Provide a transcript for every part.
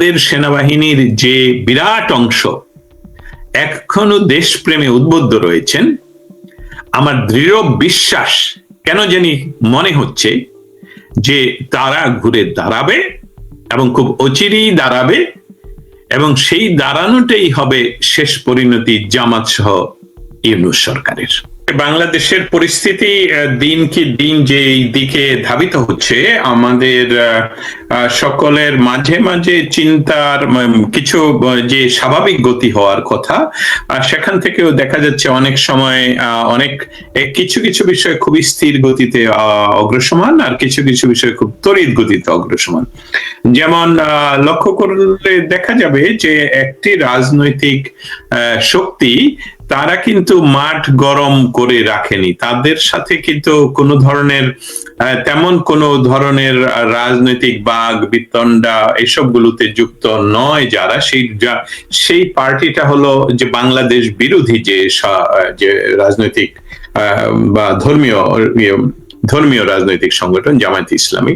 আমাদের সেনাবাহিনীর যে বিরাট অংশ এখনও দেশপ্রেমে উদ্বুদ্ধ রয়েছেন, আমার দৃঢ় বিশ্বাস কেন জানি মনে হচ্ছে যে তারা ঘুরে দাঁড়াবে এবং খুব অচিরেই দাঁড়াবে এবং সেই দাঁড়ানোটাই হবে শেষ পরিণতি জামাত সহ ইউনুস সরকারের। বাংলাদেশের পরিস্থিতি দিন কি দিন যে দিকে ধাবিত হচ্ছে, আমাদের সকলের মাঝে মাঝে চিন্তার কিছু যে স্বাভাবিক গতি হওয়ার কথা সেখান থেকেও দেখা যাচ্ছে অনেক সময় অনেক কিছু কিছু বিষয় খুবই স্থির গতিতে অগ্রসমান, আর কিছু কিছু বিষয় খুব তড়িৎ গতিতে অগ্রসমান। যেমন লক্ষ্য করলে দেখা যাবে যে একটি রাজনৈতিক শক্তি তারা কিন্তু মাঠ গরম করে রাখেনি। তাদের সাথে কিন্তু কোনো ধরনের তেমন কোনো ধরনের রাজনৈতিক বাঘ বিতণ্ডা এসবগুলোতে যুক্ত নয় যারা। সেই সেই পার্টিটা হলো যে বাংলাদেশ বিরোধী যে যে রাজনৈতিক বা ধর্মীয় ইয়ে, ধর্মীয় রাজনৈতিক সংগঠন জামায়াত ইসলামী।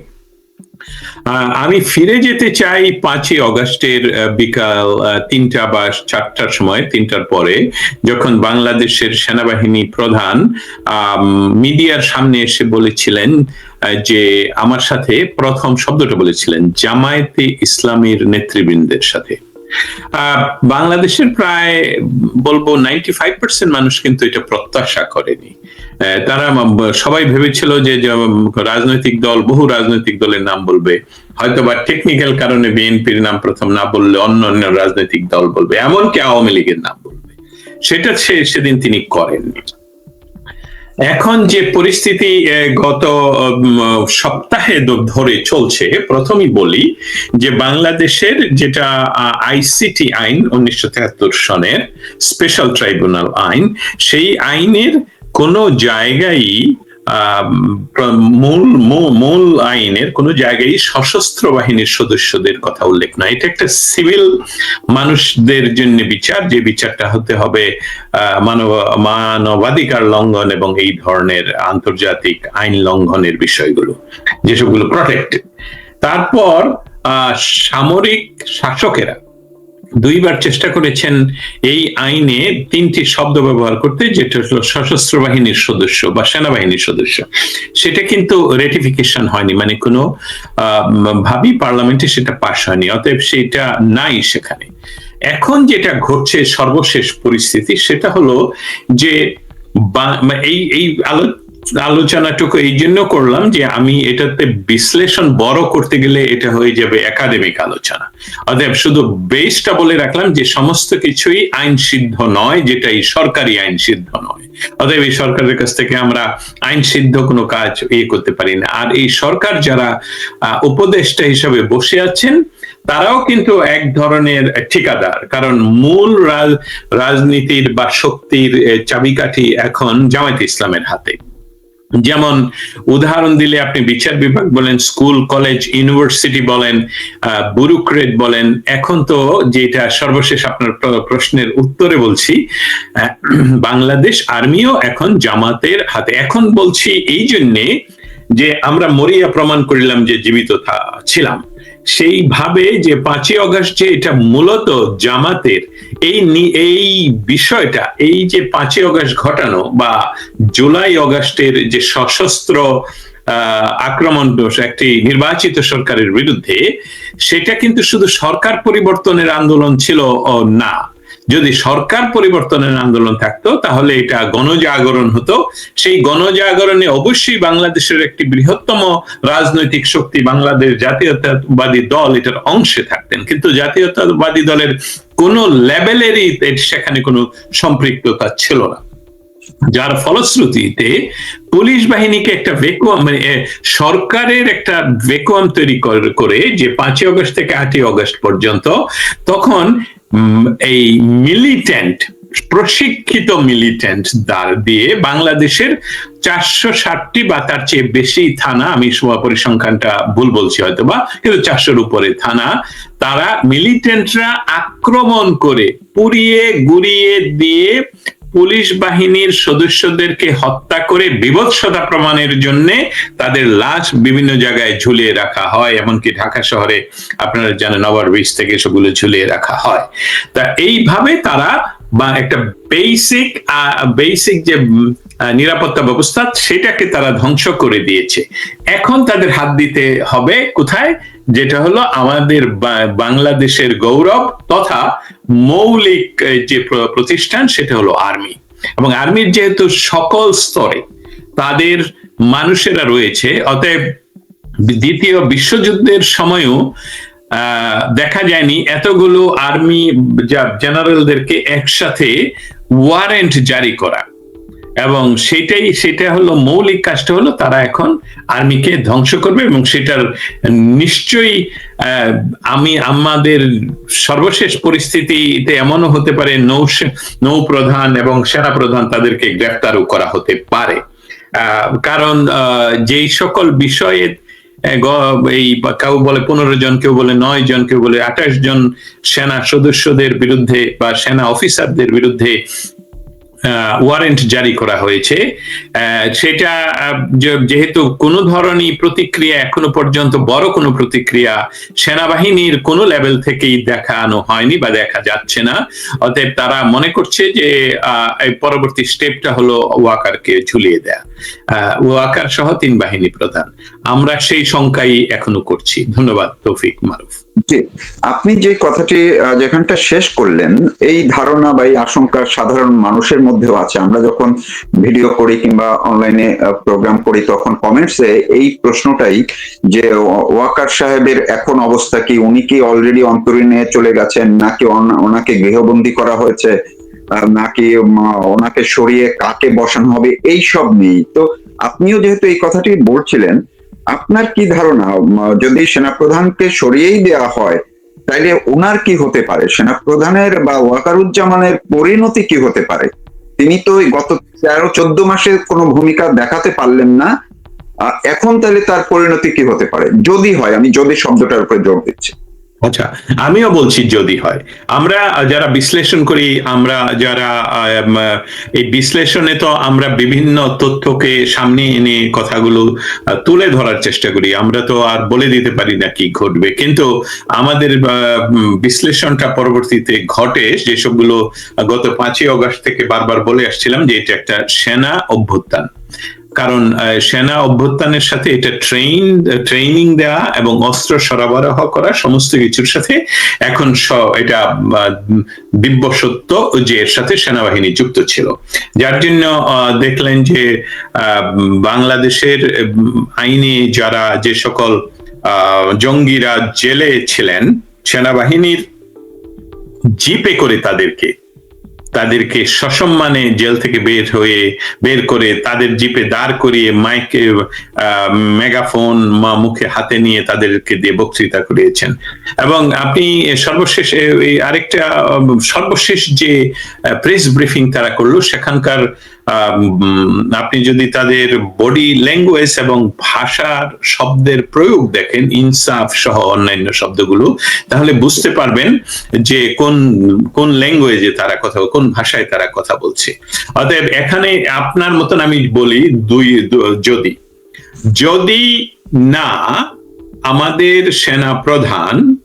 আমি ফিরে যেতে চাই পাঁচই অগস্টের বিকাল তিনটা বা চারটার সময়, তিনটার পরে, যখন বাংলাদেশের সেনাবাহিনী প্রধান মিডিয়ার সামনে এসে বলেছিলেন যে আমার সাথে প্রথম শব্দটা বলেছিলেন, জামায়াতে ইসলামীর নেতৃবৃন্দের সাথে। বাংলাদেশের প্রায়, বলব নাইনটি ফাইভ পার্সেন্ট মানুষ কিন্তু এটা প্রত্যাশা করেনি। তারা সবাই ভেবেছিল যে রাজনৈতিক দল, বহু রাজনৈতিক দলের নাম বলবে। হয়তো বা টেকনিক্যাল কারণে বিএনপির নাম প্রথম না বললে অন্য অন্য রাজনৈতিক দল বলবে, এমনকি আওয়ামী লীগের নাম বলবে। সেটা সে, সেদিন তিনি করেননি। এখন যে পরিস্থিতি গত সপ্তাহে ধরে চলছে, প্রথমেই বলি যে বাংলাদেশের যেটা আইসিটি আইন, উনিশশো সনের স্পেশাল ট্রাইব্যুনাল আইন, সেই আইনের কোনো জায়গায় মূল, মূল- আইনের কোনো জায়গায় সশস্ত্র বাহিনীর সদস্যদের কথা উল্লেখ নয় এটা একটা সিভিল মানুষদের জন্য বিচার, যে বিচারটা হতে হবে মানব, মানবাধিকার লঙ্ঘন এবং এই ধরনের আন্তর্জাতিক আইন লঙ্ঘনের বিষয়গুলো, যেসবগুলো প্রটেক্টেড তারপর সামরিক শাসকেরা দুইবার চেষ্টা করেছেন এই আইনে তিনটি শব্দ ব্যবহার করতে, যেটা হলো সশস্ত্র বাহিনীর সদস্য বা সেনাবাহিনীর সদস্য। সেটা কিন্তু রেটিফিকেশন হয়নি মানে কোনো ভাবি পার্লামেন্টে সেটা পাশ হয়নি, অতএব সেটা নাই সেখানে। এখন যেটা ঘটছে সর্বশেষ পরিস্থিতি, সেটা হলো যে এই এই আলোচনাটুকু এই জন্য করলাম যে আমি এটাতে বিশ্লেষণ বড় করতে গেলে এটা হয়ে যাবে একাডেমিক আলোচনা। অতএব শুধু বেসটা বলে রাখলাম যে সমস্ত কিছুই আইন সিদ্ধ নয় যেটা এই সরকারি আইন সিদ্ধ নয়। অতএব এই সরকারের কাছ থেকে আমরা আইন সিদ্ধ কোনো কাজ ইয়ে করতে পারি না। আর এই সরকার যারা উপদেষ্টা হিসাবে বসে আছেন, তারাও কিন্তু এক ধরনের ঠিকাদার। কারণ মূল রাজ- রাজনীতির বা শক্তির চাবিকাঠি এখন জামায়াত ইসলামের হাতে। যেমন উদাহরণ দিলে আপনি বিচার বিভাগ বলেন, স্কুল, কলেজ, ইউনিভার্সিটি বলেন ব্যুরোক্রেট বলেন। এখন তো যেটা সর্বশেষ আপনার প্রশ্নের উত্তরে বলছি বাংলাদেশ আর্মিও এখন জামাতের হাতে। এখন বলছি এই জন্যে যে আমরা মরিয়া প্রমাণ করিলাম যে জীবিত ছিলাম। সেইভাবে যে পাঁচই অগস্ট যে এটা মূলত জামাতের, এই এই বিষয়টা, এই যে পাঁচই অগস্ট ঘটানো বা জুলাই অগস্টের যে সশস্ত্র আক্রমণ একটি নির্বাচিত সরকারের বিরুদ্ধে, সেটা কিন্তু শুধু সরকার পরিবর্তনের আন্দোলন ছিল না। যদি সরকার পরিবর্তনের আন্দোলন থাকতো, তাহলে এটা গণজাগরণ হতো। সেই গণজাগরণে অবশ্যই বাংলাদেশের একটি বৃহত্তম রাজনৈতিক শক্তি বাংলাদেশ জাতীয়তাবাদী দল, এটার অংশে থাকতেন। কিন্তু জাতীয়তাবাদী দলের কোন লেভেলেরই সেখানে কোনো সম্পৃক্ততা ছিল না। যার ফলশ্রুতিতে পুলিশ বাহিনীকে একটা ভেকুয়াম মানে সরকারের একটা ভেকুয়াম তৈরি কর- যে পাঁচই অগস্ট থেকে আটই অগস্ট পর্যন্ত, তখন এই মিলিটেন্ট প্রশিক্ষিত মিলিটেন্ট দ্বার দিয়ে বাংলাদেশের চারশো ষাটটি বা তার চেয়ে বেশি থানা, আমি পরিসংখ্যানটা ভুল বলছি হয়তো বা কিন্তু চারশোর উপরে থানা, তারা মিলিটেন্টরা আক্রমণ করে পুড়িয়ে, গুড়িয়ে দিয়ে পুলিশ বাহিনীর সদস্যদেরকে হত্যা করে বিভৎসতা প্রমাণের জন্য তাদের লাশ বিভিন্ন জায়গায় ঝুলিয়ে রাখা হয়, এমনকি ঢাকা শহরে আপনারা জানেন নবার বিশ থেকে সেগুলো ঝুলিয়ে রাখা হয়। তা এইভাবে তারা বা একটা বেসিক বেসিক যে নিরাপত্তা ব্যবস্থা সেটাকে তারা ধ্বংস করে দিয়েছে। এখন তাদের হাত দিতে হবে কোথায়? যেটা হলো আমাদের বাংলাদেশের গৌরব তথা মৌলিক যে প্রতিষ্ঠান সেটা হলো আর্মি। এবং আর্মির যেহেতু সকল স্তরে তাদের মানুষেরা রয়েছে, অতএব দ্বিতীয় বিশ্বযুদ্ধের সময়ও দেখা যায়নি এতগুলো আর্মি জেনারেলদেরকে একসাথে ওয়ারেন্ট জারি করা। এবং সেটাই, সেটা হলো মৌলিক কাজটা হলো তারা এখন আর্মিকে ধ্বংস করবে এবং সেটার নিশ্চয়ই আমি, আমাদের সর্বশেষ পরিস্থিতিতে এমনও হতে পারে নৌ নৌ প্রধান এবং সেনা প্রধান তাদেরকে গ্রেফতারও করা হতে পারে। কারণ যেই সকল বিষয়ে এই কেউ বলে পনেরো জন, কেউ বলে নয় জন, কেউ বলে আঠাশ জন সেনা সদস্যদের বিরুদ্ধে বা সেনা অফিসারদের বিরুদ্ধে ওয়ারেন্ট জারি করা হয়েছে। সেটা যেহেতু কোনো ধরনের প্রতিক্রিয়া এখনও পর্যন্ত, বড় কোনো প্রতিক্রিয়া সেনাবাহিনীর কোনো লেভেল থেকেই দেখানো হয়নি বা দেখা যাচ্ছে না। অতএব তারা মনে করছে যে পরবর্তী স্টেপটা হলো ওয়াকারকে ঝুলিয়ে দেয়া। ওয়াকার সহ তিন বাহিনী প্রধান। আমরা সেই শঙ্কাই এখনও করছি। ধন্যবাদ, তৌফিক মারুফ। জি, আপনি যে কথাটি যেখানটা শেষ করলেন, এই ধারণা বা এই আশঙ্কা সাধারণ মানুষের মধ্যেও আছে। আমরা যখন ভিডিও করি কিংবা অনলাইনে প্রোগ্রাম করি, তখন কমেন্টসে এই প্রশ্নটাই যে, ওয়াকার সাহেবের এখন অবস্থা কি? উনি কি অলরেডি অন্তরীণে চলে গেছেন? নাকি ওনা- ওনাকে গৃহবন্দী করা হয়েছে? নাকি ওনাকে সরিয়ে কাকে বসানো হবে এই সব নেই। তো আপনিও যেহেতু এই কথাটি বলছিলেন, আপনার কি ধারণা? যদি সেনাপ্রধানকে সরিয়েই দেওয়া হয়, তাইলে ওনার কি হতে পারে? সেনাপ্রধানের বা ওয়াকারুজ্জামানের পরিণতি কি হতে পারে? তিনি তো গত তেরো, চোদ্দ মাসে কোনো ভূমিকা দেখাতে পারলেন না। এখন তাহলে তার পরিণতি কি হতে পারে? যদি হয়, আমি যদি শব্দটার উপরে জোর দিচ্ছি। আচ্ছা আমিও বলছি যদি হয়। আমরা যারা বিশ্লেষণ করি, আমরা যারা এই বিশ্লেষণে তো আমরা বিভিন্ন তথ্যকে সামনে এনে কথাগুলো তুলে ধরার চেষ্টা করি। আমরা তো আর বলে দিতে পারি না কি ঘটবে। কিন্তু আমাদের বিশ্লেষণটা পরবর্তীতে ঘটে। যেসবগুলো গত পাঁচই অগস্ট থেকে বারবার বলে আসছিলাম যে এটা একটা সেনা অভ্যুত্থান। কারণ সেনা অভ্যুত্থানের সাথে এটা ট্রেন ট্রেনিং দেওয়া এবং অস্ত্র সরবরাহ করা সমস্ত কিছুর সাথে এখন এটা দিব্য সত্য যে এর সাথে সেনাবাহিনী যুক্ত ছিল। যার জন্য দেখলেন যে বাংলাদেশের আইনে যারা যে সকল জঙ্গিরা জেলে ছিলেন, সেনাবাহিনীর জিপে করে তাদেরকে তাদেরকে সসম্মানে জেল থেকে বের হয়ে, বের করে তাদের জিপে দাঁড় করিয়ে মাইকে মেগাফোন মা- মুখে হাতে নিয়ে তাদেরকে দিয়ে বক্তৃতা করিয়েছেন। এবং আপনি সর্বশেষ আরেকটা সর্বশেষ যে প্রেস ব্রিফিং তারা করল, সেখানকার আপনি যদি তাদের বডি ল্যাঙ্গুয়েজ এবং ভাষার শব্দের প্রয়োগ দেখেন, ইনসাফ সহ অন্যান্য শব্দগুলো, তাহলে বুঝতে পারবেন যে কোন কোন ল্যাঙ্গুয়েজে তারা কথা, কোন ভাষায় তারা কথা বলছে। অতএব এখানে আপনার মতন আমি বলি দুই যদি। যদি না, আমাদের সেনা প্রধান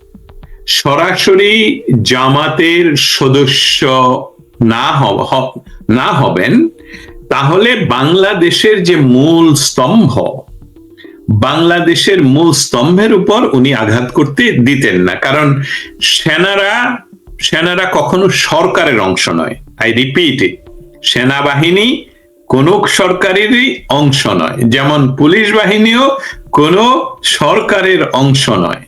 সরাসরি জামাতের সদস্য না না হবেন তাহলে বাংলাদেশের যে মূল স্তম্ভ, বাংলাদেশের মূল স্তম্ভের উপর উনি আঘাত করতে দিতেন না। কারণ সেনারা সেনারা কখনো সরকারের অংশ নয়। আই রিপিট সেনাবাহিনী কোন সরকারেরই অংশ নয়। যেমন পুলিশ বাহিনীও কোন সরকারের অংশ নয়।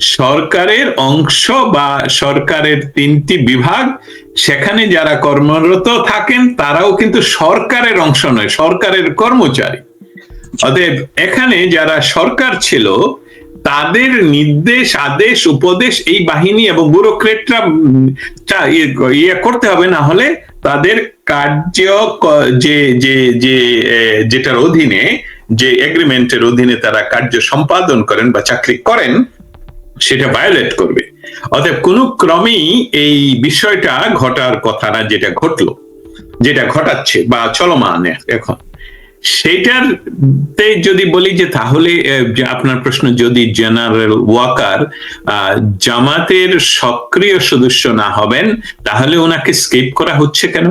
সরকারের অংশ বা সরকারের তিনটি বিভাগ সেখানে যারা কর্মরত থাকেন, তারাও কিন্তু সরকারের অংশ নয়, সরকারের কর্মচারী। অতএব এখানে যারা সরকার ছিল, তাদের নির্দেশ, আদেশ, উপদেশ, এই বাহিনী এবং ব্যুরোক্রেটরা ইয়ে ইয়ে করতে হবে, না হলে তাদের কার্য যে যে যে যেটার অধীনে, যে এগ্রিমেন্টের অধীনে তারা কার্য সম্পাদন করেন বা চাকরি করেন, সেটা ভায়োলেট করবে। অতএব কোনো ক্রমেই এই বিষয়টা ঘটার কথা না যেটা ঘটলো, যেটা ঘটাচ্ছে বা চলমান এখন। সেটার যদি বলি যে তাহলে আপনার প্রশ্ন, যদি জেনারেল ওয়াকার জামাতের সক্রিয় সদস্য না হবেন, তাহলে ওনাকে স্কেপ করা হচ্ছে কেন?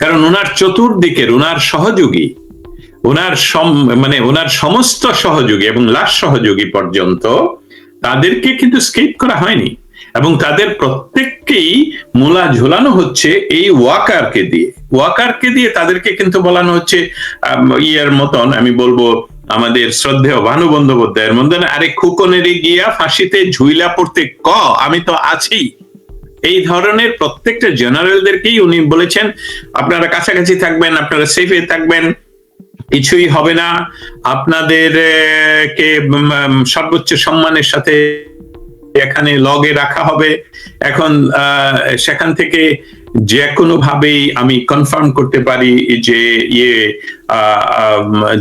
কারণ ওনার চতুর্দিকের ওনার সহযোগী, ওনার মানে ওনার সমস্ত সহযোগী এবং লাশ সহযোগী পর্যন্ত তাদেরকে কিন্তু স্কেপ করা হয়নি এবং তাদের প্রত্যেককেই মূলা ঝোলানো হচ্ছে এই ওয়াকারকে দিয়ে। ওয়াকারকে দিয়ে তাদেরকে কিন্তু বলানো হচ্ছে ইয়ের মতন আমি বলব আমাদের শ্রদ্ধেয় ভানু বন্দ্যোপাধ্যায়ের মধ্যে আরে খুকনেরে গিয়া ফাঁসিতে ঝুইলা পড়তে ক? আমি তো আছি। এই ধরনের প্রত্যেকটা জেনারেলদেরকেই উনি বলেছেন, আপনারা কাছাকাছি থাকবেন, আপনারা সেফে থাকবেন। কিছুই হবে না। আপনাদের কে সর্বোচ্চ সম্মানের সাথে এখানে লগে রাখা হবে। এখন সেখান থেকে যে কোনো ভাবেই আমি কনফার্ম করতে পারি যে ইয়ে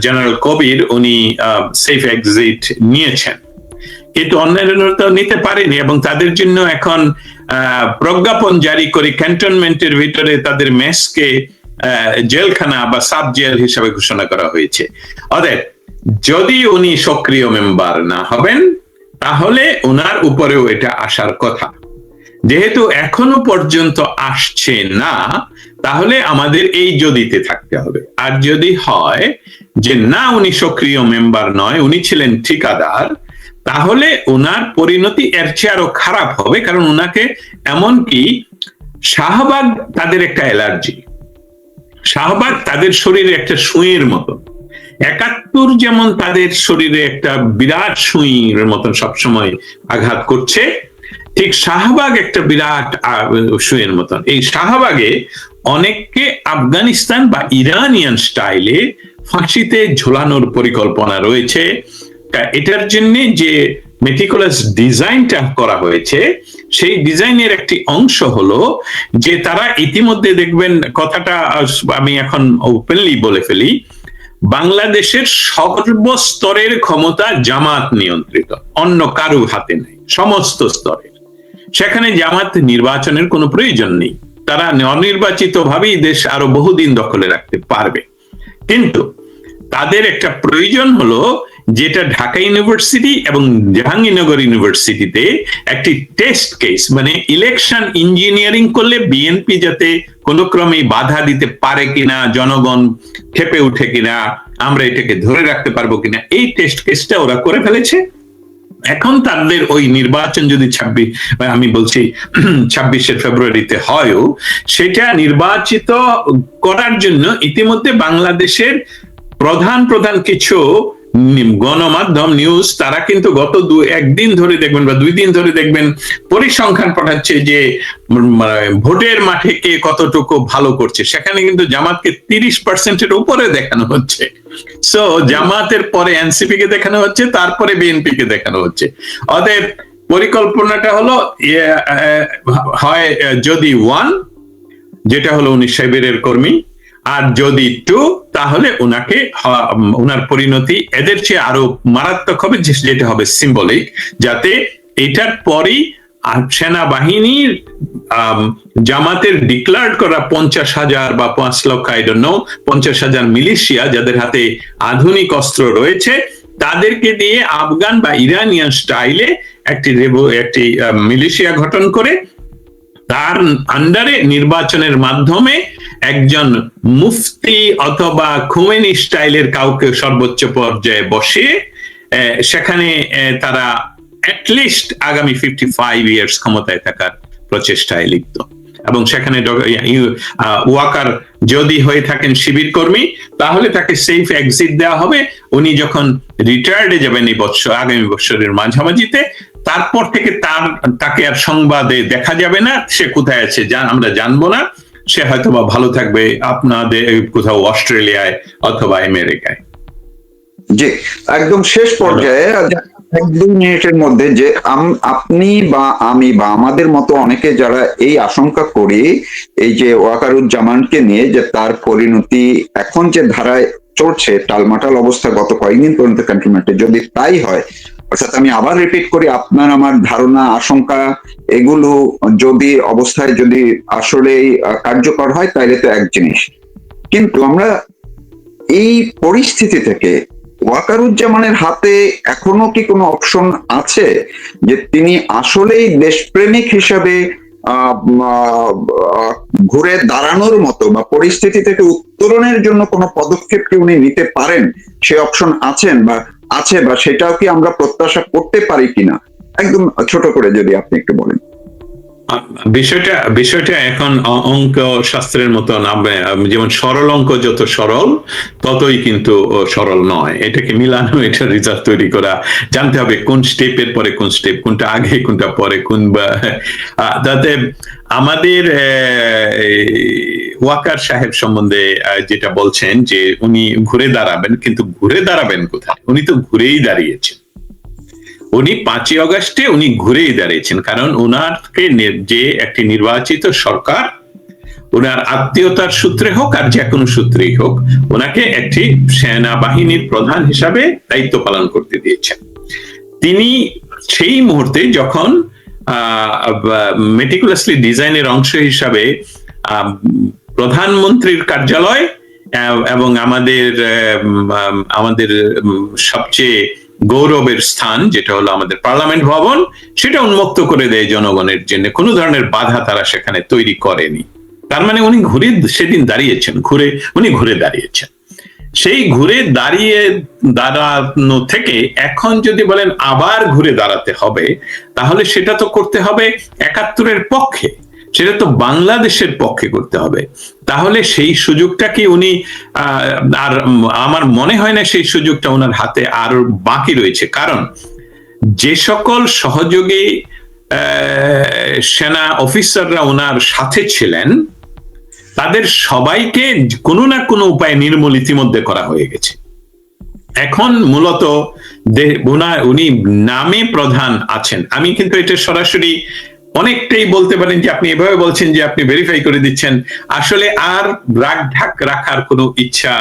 জেনারেল কবির উনি সেফ এক্সিট নিয়েছেন। কিন্তু অন্যান্য তো নিতে পারেনি এবং তাদের জন্য এখন প্রজ্ঞাপন জারি করে ক্যান্টনমেন্টের ভিতরে তাদের মেসকে জেলখানা বা সাব জেল হিসাবে ঘোষণা করা হয়েছে। অতএব, যদি উনি সক্রিয় মেম্বার না হবেন, তাহলে ওনার উপরেও এটা আসার কথা। যেহেতু এখনও পর্যন্ত আসছে না, তাহলে আমাদের এই যদিতে থাকতে হবে। আর যদি হয় যে না, উনি সক্রিয় মেম্বার নয়, উনি ছিলেন ঠিকাদার, তাহলে ওনার পরিণতি এর চেয়ে আরও খারাপ হবে, কারণ ওনাকে এমনকি শাহবাগ তাদের একটা অ্যালার্জি। শাহবাগ তাদের শরীরে একটা সুঁয়ের মতো। একাত্তর যেমন তাদের শরীরে একটা বিরাট সুঁইয়ের মতন সবসময় আঘাত করছে, ঠিক শাহবাগ একটা বিরাট সুঁয়ের মতন। এই শাহবাগে অনেককে আফগানিস্তান বা ইরানিয়ান স্টাইলে ফাঁসিতে ঝোলানোর পরিকল্পনা রয়েছে। এটার জন্য যে মেটিকুলাস ডিজাইনটা করা হয়েছে সেই ডিজাইনের একটি অংশ হলো যে তারা ইতিমধ্যে দেখবেন কথাটা আমি এখন ওপেনলি বলে ফেলি, বাংলাদেশের সর্বস্তরের ক্ষমতা জামাত নিয়ন্ত্রিত, অন্য কারও হাতে নেই, সমস্ত স্তরের। সেখানে জামাত নির্বাচনের কোনো প্রয়োজন নেই। তারা অনির্বাচিত ভাবেই দেশ আরও বহুদিন দখলে রাখতে পারবে। কিন্তু তাদের একটা প্রয়োজন হলো যেটা ঢাকা ইউনিভার্সিটি এবং জাহাঙ্গীরনগর ইউনিভার্সিটিতে একটি টেস্ট কেস মানে ইলেকশন ইঞ্জিনিয়ারিং করলে বিএনপি যাতে কোনো ক্রমে বাধা দিতে পারে কিনা, জনগণ খেপে উঠে কিনা, আমরা এটাকে ধরে রাখতে পারব কিনা, এই টেস্ট কেসটা ওরা করে ফেলেছে। এখন তাদের ওই নির্বাচন যদি ছাব্বিশ, আমি বলছি ছাব্বিশে ফেব্রুয়ারিতে হয়ও, সেটা নির্বাচিত করার জন্য ইতিমধ্যে বাংলাদেশের প্রধান প্রধান কিছু গণমাধ্যম নিউজ তারা কিন্তু গত দু, একদিন ধরে দেখবেন বা দুই দিন ধরে দেখবেন পরিসংখ্যান পাঠাচ্ছে যে মানে ভোটের মাঠে কে কতটুকু ভালো করছে। সেখানে কিন্তু জামাতকে তিরিশ পার্সেন্টের উপরে দেখানো হচ্ছে। সো জামাতের পরে এনসিপি কে দেখানো হচ্ছে, তারপরে বিএনপি কে দেখানো হচ্ছে। অতএব পরিকল্পনাটা হলো হয় যদি ওয়ান যেটা হলো উনি সাইবেরিয়ার কর্মী আর যদি টু তাহলে ওনাকে ওনার পরিণতি এদের চেয়ে আরও মারাত্মক হবে যেটা হবে সিম্বলিক যাতে এটার পরই সেনাবাহিনীর জামাতের ডিক্লার করা পঞ্চাশ হাজার বা পাঁচ লক্ষ আই নো পঞ্চাশ হাজার মিলিশিয়া যাদের হাতে আধুনিক অস্ত্র রয়েছে, তাদেরকে দিয়ে আফগান বা ইরানিয়ান স্টাইলে একটি একটি মিলিশিয়া গঠন করে, তার আন্ডারে নির্বাচনের মাধ্যমে একজন মুফতি অথবা খুমেনি স্টাইলের কাউকে সর্বোচ্চ পর্যায়ে বসে সেখানে তারা অ্যাটলিস্ট আগামী ফিফটি ফাইভ ইয়ার্স ক্ষমতায় থাকার প্রচেষ্টায় লিপ্ত। এবং সেখানে ওয়াকার যদি হয়ে থাকেন শিবির কর্মী, তাহলে তাকে সেফ এক্সিট দেওয়া হবে। উনি যখন রিটায়ার্ডে যাবেন এই বছর আগামী বছরের মাঝামাঝিতে, তারপর থেকে তার, তাকে আর সংবাদে দেখা যাবে না, সে কোথায় আছে আমরা জানব না। সে হয়তো বা ভালো থাকবে আপনাদের কোথাও অস্ট্রেলিয়ায় অথবা আমেরিকায়। জি, একদম শেষ পর্যায়ে এক দুই মিনিটের মধ্যে যে আপনি বা আমি বা আমাদের মতো অনেকে যারা এই আশঙ্কা করি, এই যে ওয়াকারুজ্জামানকে নিয়ে যে তার পরিণতি এখন যে ধারায় চলছে, টালমাটাল অবস্থা গত কয়েকদিন পর্যন্ত ক্যান্টনমেন্টে যদি তাই হয় অর্থাৎ আমি আবার রিপিট করি, আপনার আমার ধারণা, আশঙ্কা, এগুলো যদি অবস্থায় যদি আসলেই কার্যকর হয় তাহলে তো এক জিনিস। কিন্তু আমরা এই পরিস্থিতি থেকে ওয়াকারুজ্জামানের হাতে এখনও কি কোনো অপশন আছে যে তিনি আসলেই দেশপ্রেমিক হিসাবে ঘুরে দাঁড়ানোর মতো বা পরিস্থিতি থেকে উত্তরণের জন্য কোনো পদক্ষেপ কি উনি নিতে পারেন? সে অপশন আছেন বা আছে বা সেটাও কি আমরা প্রত্যাশা করতে পারি কিনা? একদম ছোট করে যদি আপনি একটু বলেন। বিষয়টা বিষয়টা এখন অঙ্ক শাস্ত্রের মতো নামে যেমন সরল অঙ্ক যত সরল, ততই কিন্তু সরল নয়। এটাকে মিলানো, এটা রেজাল্ট তৈরি করা, জানতে হবে কোন স্টেপের পরে কোন স্টেপ কোনটা আগে, কোনটা পরে, কোন বা- তাতে আমাদের ওয়াকার সাহেব সম্বন্ধে যেটা বলছেন যে উনি ঘুরে দাঁড়াবেন, কিন্তু ঘুরে দাঁড়াবেন কোথায়? উনি তো ঘুরেই দাঁড়িয়েছেন। উনি পাঁচই অগস্টে উনি ঘুরেই দাঁড়িয়েছেন, কারণ ওনারকে যে একটি নির্বাচিত সরকার ওনার আত্মীয়তার সূত্রে হোক আর যে কোনো সূত্রেই হোক ওনাকে একটি সেনাবাহিনীর প্রধান হিসাবে দায়িত্ব পালন করতে দিয়েছেন। তিনি সেই মুহূর্তে যখন মেটিকুলাসলি ডিজাইনের অংশ হিসাবে প্রধানমন্ত্রীর কার্যালয়, এবং আমাদের আমাদের সবচেয়ে গৌরবের স্থান, যেটা হলো আমাদের পার্লামেন্ট ভবন, সেটা উন্মুক্ত করে দেয় জনগণের জন্য। কোনো ধরনের বাধা তারা সেখানে তৈরি করেনি। তার মানে উনি ঘুরে সেদিন দাঁড়িয়েছেন, ঘুরে, উনি ঘুরে দাঁড়িয়েছেন। সেই ঘুরে দাঁড়িয়ে দাঁড়ানো থেকে এখন যদি বলেন আবার ঘুরে দাঁড়াতে হবে, তাহলে সেটা তো করতে হবে একাত্তরের পক্ষে। সেটা তো বাংলাদেশের পক্ষে করতে হবে। তাহলে সেই সুযোগটা কি উনি আর আমার মনে হয় না সেই সুযোগটা ওনার হাতে আর বাকি রয়েছে। কারণ যে সকল সহযোগী সেনা অফিসাররা ওনার সাথে ছিলেন, তাদের সবাইকে কোনো না কোনো উপায়ে নির্মূল ইতিমধ্যে করা হয়ে গেছে। এখন মূলত উনি নামে প্রধান আছেন। আমি কিন্তু এটা সরাসরি অনেকটাই বলতে পারেন যে আপনি এভাবে বলছেন যে আপনি ভেরিফাই করে দিচ্ছেন। আসলে আর রাগ ঢাক রাখার কোনো ইচ্ছা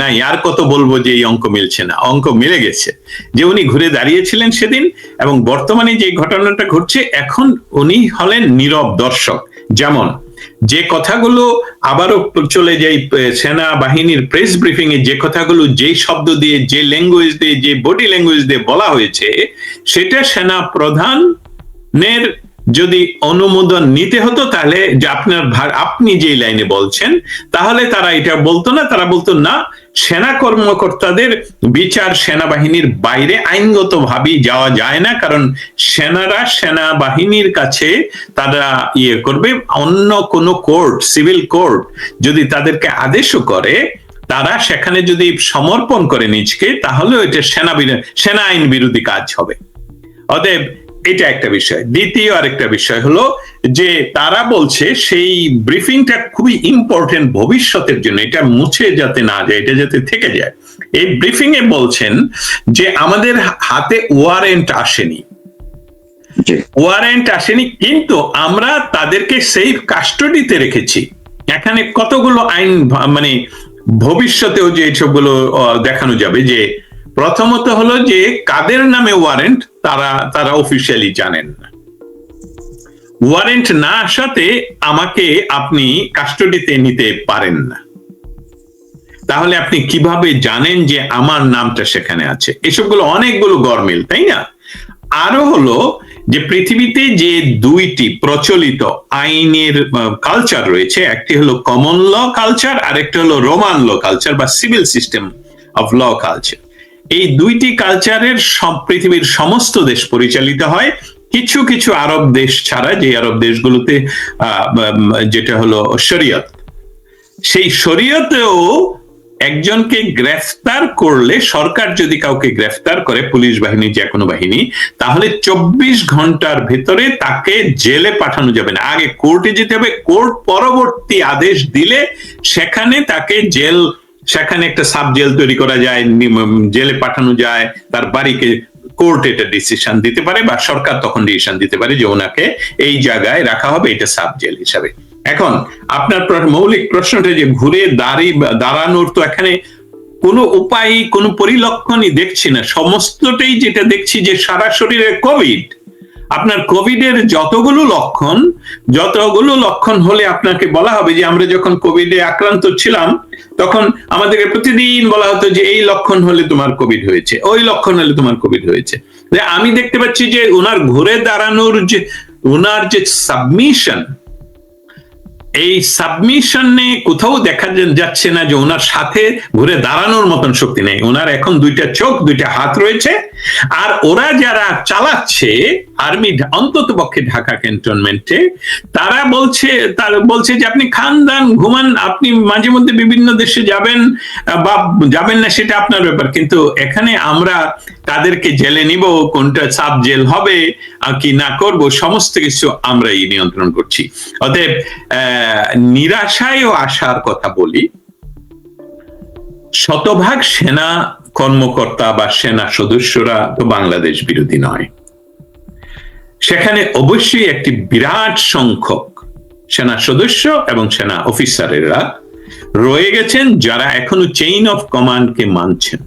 নাই। আর কত বলব যে এই অঙ্ক মিলছে না। অঙ্ক মিলে গেছে। যে উনি ঘুরে দাঁড়িয়েছিলেন সেদিন এবং বর্তমানে যে ঘটনাটা ঘটছে, এখন উনি হলেন নীরব দর্শক। যেমন, যে কথাগুলো আবারও চলে যাই সেনা বাহিনীর প্রেস ব্রিফিং এ যে কথাগুলো, যে শব্দ দিয়ে, যে ল্যাঙ্গুয়েজ দিয়ে, যে বডি ল্যাঙ্গুয়েজ দিয়ে বলা হয়েছে, সেটা সেনা প্রধানের যদি অনুমোদন নিতে হতো, তাহলে যে আপনার ভা- আপনি যে লাইনে বলছেন, তাহলে তারা এটা বলতো না। তারা বলতো, না, সেনা কর্মকর্তাদের বিচার সেনাবাহিনীর বাইরে আইনগত ভাবেই যাওয়া যায় না, কারণ সেনারা সেনাবাহিনীর কাছে তারা ইয়ে করবে। অন্য কোনো কোর্ট, সিভিল কোর্ট যদি তাদেরকে আদেশও করে, তারা সেখানে যদি সমর্পণ করে নিজকে তাহলে এটা সেনা সেনা আইন বিরোধী কাজ হবে। অতএব এটা একটা বিষয়। দ্বিতীয় আরেকটা বিষয় হলো যে তারা বলছে সেই ব্রিফিংটা খুবই ইম্পর্টেন্ট ভবিষ্যতের জন্য এটা মুছে যাতে না যায় এটা যাতে থেকে যায়। এই ব্রিফিং এ বলছেন যে আমাদের হাতে ওয়ারেন্ট আসেনি। ওয়ারেন্ট আসেনি কিন্তু আমরা তাদেরকে সেফ কাস্টডিতে রেখেছি। এখানে কতগুলো আইন মানে ভবিষ্যতেও যে সবগুলো আহ, দেখানো যাবে যে প্রথমত হলো যে কাদের নামে ওয়ারেন্ট তারা তারা অফিসিয়ালি জানেন না। ওয়ারেন্ট না আসাতে আমাকে আপনি কাস্টডিতে নিতে পারেন না। তাহলে আপনি কীভাবে জানেন যে আমার নামটা সেখানে আছে? এসবগুলো অনেকগুলো গরমিল তাই না? আরও হলো যে পৃথিবীতে যে দুইটি প্রচলিত আইনের কালচার রয়েছে, একটি হলো কমন ল কালচার আর একটা হলো রোমান ল কালচার বা civil system of law culture এই দুইটি কালচারের সব পৃথিবীর সমস্ত দেশ পরিচালিত হয়। কিছু কিছু আরব দেশ ছাড়া যে আরব দেশগুলোতে যেটা হলো শরিয়ত। সেই শরীয়তেও একজনকে গ্রেফতার করলে, সরকার যদি কাউকে গ্রেফতার করে, পুলিশ বাহিনী, যে কোনো বাহিনী, তাহলে চব্বিশ ঘণ্টার ভেতরে তাকে জেলে পাঠানো যাবে না। আগে কোর্টে যেতে হবে, কোর্ট পরবর্তী আদেশ দিলে সেখানে তাকে জেল সেখানে একটা সাব জেল তৈরি করা যায় জেলে পাঠানো যায়, তার বাড়িকে কোর্ট এটা ডিসিশন দিতে পারে বা সরকার তখন ডিসিশন দিতে পারে যে ওনাকে এই জায়গায় রাখা হবে, এটা সাব জেল হিসাবে। এখন, আপনার মৌলিক প্রশ্নটা যে ঘুরে দাঁড়ি দাঁড়ানোর তো এখানে কোনো উপায়, কোনো পরিলক্ষণই দেখছি না। সমস্তটাই যেটা দেখছি যে সারা শরীরে কোভিড আপনার কোভিডের যতগুলো লক্ষণ যতগুলো লক্ষণ হলে আপনাকে বলা হবে যে আমরা যখন কোভিডে আক্রান্ত ছিলাম, তখন আমাদেরকে প্রতিদিন বলা হতো যে এই লক্ষণ হলে তোমার কোভিড হয়েছে, ওই লক্ষণ হলে তোমার কোভিড হয়েছে। আমি দেখতে পাচ্ছি যে ওনার ঘুরে দাঁড়ানোর যে ওনার যে সাবমিশন এই সাবমিশনে কোথাও দেখা যাচ্ছে না যে ওনার সাথে ঘুরে দাঁড়ানোর মতন শক্তি নেই। ওনার এখন দুইটা চোখ, দুইটা হাত রয়েছে আর ওরা যারা চালাচ্ছে আর্মি অন্তত পক্ষে ঢাকা ক্যান্টনমেন্টে তারা বলছে তারা বলছে যে আপনি খান দান ঘুমান আপনি মাঝে মধ্যে বিভিন্ন দেশে যাবেন বা যাবেন না সেটা আপনার ব্যাপার। কিন্তু এখানে আমরা তাদেরকে জেলে নিব কোনটা সাব জেল হবে কি না করব সমস্ত কিছু আমরাই নিয়ন্ত্রণ করছি। অতএব আহ, নিরাশায় ও আশার কথা বলি শতভাগ সেনা কর্মকর্তা বা সেনা সদস্যরা তো বাংলাদেশ বিরোধী নয়। সেখানে অবশ্যই একটি বিরাট সংখ্যক সেনা সদস্য এবং সেনা অফিসারেরা রয়ে গেছেন যারা এখনও চেইন অফ কমান্ডকে মানছেন।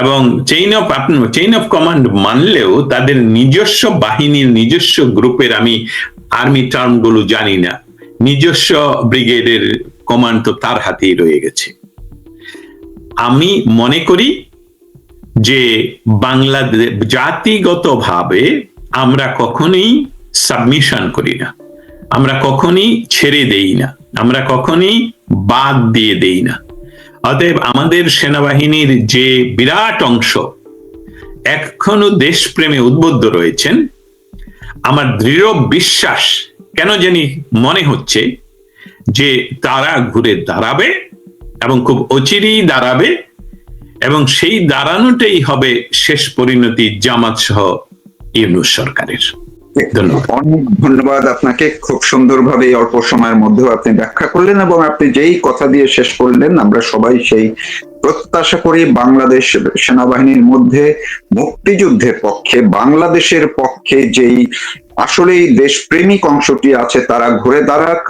এবং chain of chain of command মানলেও তাদের নিজস্ব বাহিনীর নিজস্ব গ্রুপের আমি আর্মি টার্মগুলো জানি না। নিজস্ব ব্রিগেডের কমান্ড তো তার হাতেই রয়ে গেছে। আমি মনে করি যে বাংলাদেশ জাতিগতভাবে আমরা কখনোই সাবমিশন করি না। আমরা কখনই ছেড়ে দেই না। আমরা কখনই বাদ দিয়ে দেই না। অতএব আমাদের সেনাবাহিনীর যে বিরাট অংশ এখনও দেশপ্রেমে উদ্বুদ্ধ রয়েছেন, আমার দৃঢ় বিশ্বাস কেন জানি মনে হচ্ছে যে তারা ঘুরে দাঁড়াবে এবং খুব অচিরেই দাঁড়াবে এবং সেই দাঁড়ানোটাই হবে শেষ পরিণতি জামাত সহ ইউনুস সরকারের। অনেক ধন্যবাদ আপনাকে। খুব সুন্দরভাবে এই অল্প সময়ের মধ্যেও আপনি ব্যাখ্যা করলেন এবং আপনি যেই কথা দিয়ে শেষ করলেন, আমরা সবাই সেই প্রত্যাশা করি বাংলাদেশ সেনাবাহিনীর মধ্যে মুক্তিযুদ্ধের পক্ষে, বাংলাদেশের পক্ষে যেই আসলেই দেশপ্রেমিক অংশটি আছে তারা ঘুরে দাঁড়াক।